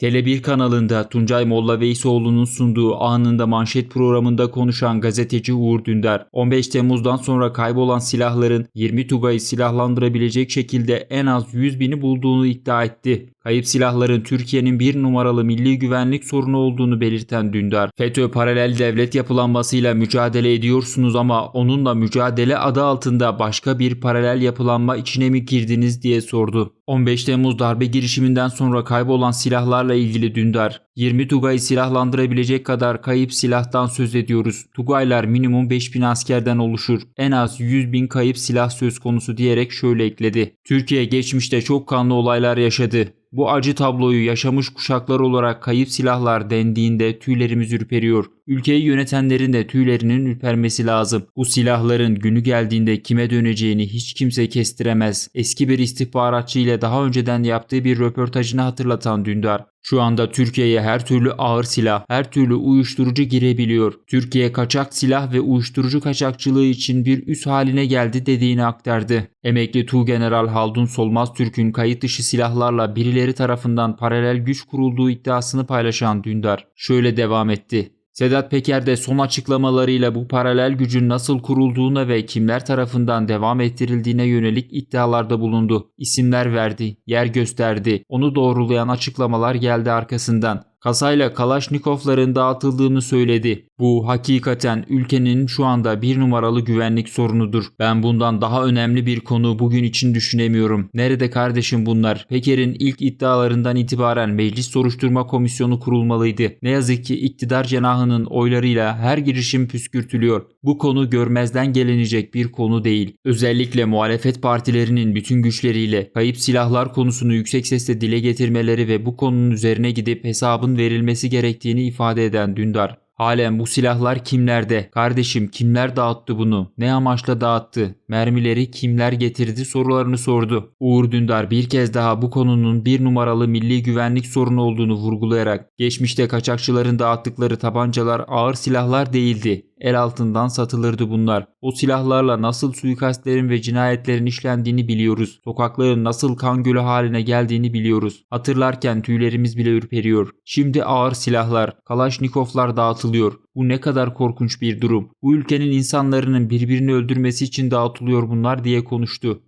Tele1 kanalında Tuncay Molla Veysoğlu'nun sunduğu anında manşet programında konuşan gazeteci Uğur Dündar, 15 Temmuz'dan sonra kaybolan silahların 20 Tugay'ı silahlandırabilecek şekilde en az 100 bini bulduğunu iddia etti. Kayıp silahların Türkiye'nin bir numaralı milli güvenlik sorunu olduğunu belirten Dündar, FETÖ paralel devlet yapılanmasıyla mücadele ediyorsunuz ama onunla mücadele adı altında başka bir paralel yapılanma içine mi girdiniz diye sordu. 15 Temmuz darbe girişiminden sonra kaybolan silahlarla ilgili Dündar, 20 Tugay'ı silahlandırabilecek kadar kayıp silahtan söz ediyoruz. Tugaylar minimum 5000 askerden oluşur. En az 100 bin kayıp silah söz konusu diyerek şöyle ekledi. Türkiye geçmişte çok kanlı olaylar yaşadı. Bu acı tabloyu yaşamış kuşaklar olarak kayıp silahlar dendiğinde tüylerimiz ürperiyor. Ülkeyi yönetenlerin de tüylerinin ürpermesi lazım. Bu silahların günü geldiğinde kime döneceğini hiç kimse kestiremez. Eski bir istihbaratçı ile daha önceden yaptığı bir röportajını hatırlatan Dündar. Şu anda Türkiye'ye her türlü ağır silah, her türlü uyuşturucu girebiliyor. Türkiye kaçak silah ve uyuşturucu kaçakçılığı için bir üs haline geldi dediğini aktardı. Emekli Tuğgeneral Haldun Solmaz Türk'ün kayıt dışı silahlarla birileri tarafından paralel güç kurulduğu iddiasını paylaşan Dündar şöyle devam etti. Sedat Peker de son açıklamalarıyla bu paralel gücün nasıl kurulduğuna ve kimler tarafından devam ettirildiğine yönelik iddialarda bulundu. İsimler verdi, yer gösterdi. Onu doğrulayan açıklamalar geldi arkasından. Kasayla Kalaşnikovların dağıtıldığını söyledi. Bu hakikaten ülkenin şu anda bir numaralı güvenlik sorunudur. Ben bundan daha önemli bir konu bugün için düşünemiyorum. Nerede kardeşim bunlar? Peker'in ilk iddialarından itibaren Meclis Soruşturma Komisyonu kurulmalıydı. Ne yazık ki iktidar cenahının oylarıyla her girişim püskürtülüyor. Bu konu görmezden gelinecek bir konu değil. Özellikle muhalefet partilerinin bütün güçleriyle kayıp silahlar konusunu yüksek sesle dile getirmeleri ve bu konunun üzerine gidip hesabın verilmesi gerektiğini ifade eden Dündar. Halen bu silahlar kimlerde? Kardeşim kimler dağıttı bunu? Ne amaçla dağıttı? Mermileri kimler getirdi sorularını sordu. Uğur Dündar bir kez daha bu konunun bir numaralı milli güvenlik sorunu olduğunu vurgulayarak geçmişte kaçakçıların dağıttıkları tabancalar ağır silahlar değildi. El altından satılırdı bunlar. O silahlarla nasıl suikastlerin ve cinayetlerin işlendiğini biliyoruz. Sokakların nasıl kan gölü haline geldiğini biliyoruz. Hatırlarken tüylerimiz bile ürperiyor. Şimdi ağır silahlar, kalaşnikovlar dağıtılıyor. Bu ne kadar korkunç bir durum. Bu ülkenin insanların birbirini öldürmesi için dağıtılıyor bunlar diye konuştu.